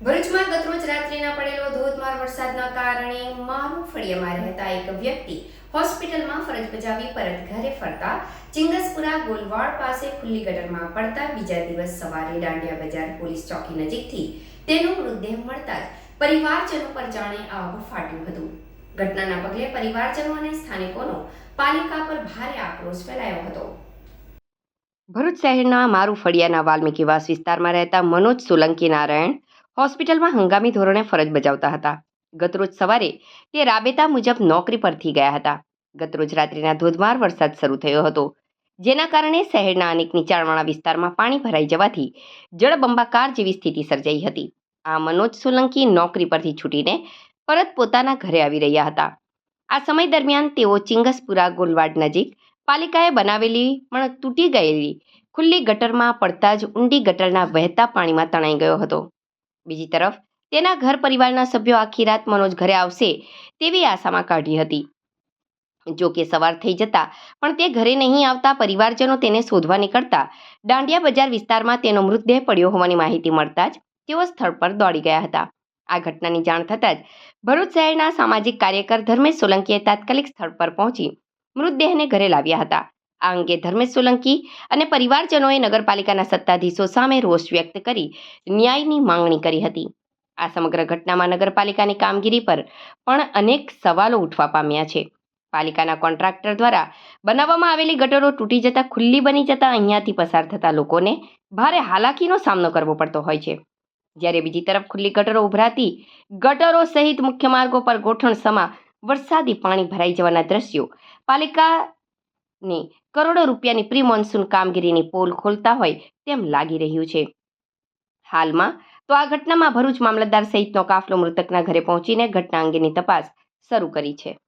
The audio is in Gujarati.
ભરૂચમાં ગતરોજ રાત્રિના પડેલો ધોધમાર વરસાદના કારણે મારું ફળિયામાં રહેતા એક વ્યક્તિ હોસ્પિટલમાં ફરજ બજાવી પરત ઘરે ફરતા ચિંગસપુરા ગોલવાડ પાસે ખુલ્લી ગટરમાં પડતા બીજા દિવસ સવારે દાંડિયા બજાર પોલીસ ચોકી નજીકથી તેનો મૃતદેહ મળતા જ પરિવારજનો પર જાણે આવ ફાટ્યું હતું. ઘટનાના પગલે પરિવારજનો અને સ્થાનિકોનો પાલિકા પર ભારે આક્રોશ ફેલાયો હતો. ભરૂચ શહેરના મારું ફળિયાના વાલ્મીકી વાસ વિસ્તારમાં રહેતા મનોજ સોલંકી નારાયણ હોસ્પિટલમાં હંગામી ધોરણે ફરજ બજાવતા હતા. ગતરોજ સવારે તે રાબેતા મુજબ નોકરી પરથી ગયા હતા. ગતરોજ રાત્રિના ધોધમાર વરસાદ શરૂ થયો હતો. જેના કારણે શહેરના અનેક નીચાણવાળા વિસ્તારમાં પાણી ભરાઈ જવાથી જળબંબાકાર જેવી સ્થિતિ સર્જાઈ હતી. આ મનોજ સોલંકી નોકરી પરથી છૂટીને પરત પોતાના ઘરે આવી રહ્યા હતા. આ સમય દરમિયાન તેઓ ચિંગસપુરા ગોલવાડ નજીક પાલિકાએ બનાવેલી પણ તૂટી ગયેલી ખુલ્લી ગટરમાં પડતા જ ઊંડી ગટરના વહેતા પાણીમાં તણાઈ ગયો હતો. બીજી તરફ, તેના ઘર પરિવારના સભ્યો આખી રાત મનોજ ઘરે આવશે તેવી આશામાં કાઢી હતી. જો કે સવાર થઈ જતા, પણ તે ઘરે નહીં આવતા પરિવારજનો તેને શોધવા નીકળતા, દાંડિયા બજાર વિસ્તારમાં તેનો મૃતદેહ પડ્યો હોવાની માહિતી મળતા જ તેઓ સ્થળ પર દોડી ગયા હતા. આ ઘટનાની જાણ થતાં જ ભરૂચ શહેરના સામાજિક કાર્યકર ધર્મેશ સોલંકીએ તાત્કાલિક સ્થળ પર પહોંચી મૃતદેહને ઘરે લાવ્યા હતા. આ અંગે ધર્મેશ સોલંકી અને પરિવારજનોએ નગરપાલિકાના સત્તાધીશો સામે રોષ વ્યક્ત કરી ન્યાયની માંગણી કરી હતી. આ સમગ્ર ઘટનામાં નગરપાલિકાની કામગીરી પર પણ અનેક સવાલો ઉઠવા પામ્યા છે. પાલિકાના કોન્ટ્રાક્ટર દ્વારા બનાવવામાં આવેલી ગટરો તૂટી જતા ખુલ્લી બની જતા અહીંયાથી પસાર થતા લોકોને ભારે હાલાકીનો સામનો કરવો પડતો હોય છે. જ્યારે બીજી તરફ ખુલ્લી ગટરો ઉભરાતી ગટરો સહિત મુખ્ય માર્ગો પર ગોઠણ સમા વરસાદી પાણી ભરાઈ જવાના દ્રશ્યો પાલિકાની કરોડો રૂપિયાની પ્રી મોન્સૂન કામગીરીની પોલ ખોલતા હોય તેમ લાગી રહ્યું છે. હાલમાં તો આ ઘટનામાં ભરૂચ મામલતદાર સહિતનો કાફલો મૃતકના ઘરે પહોંચીને ઘટના અંગેની તપાસ શરૂ કરી છે.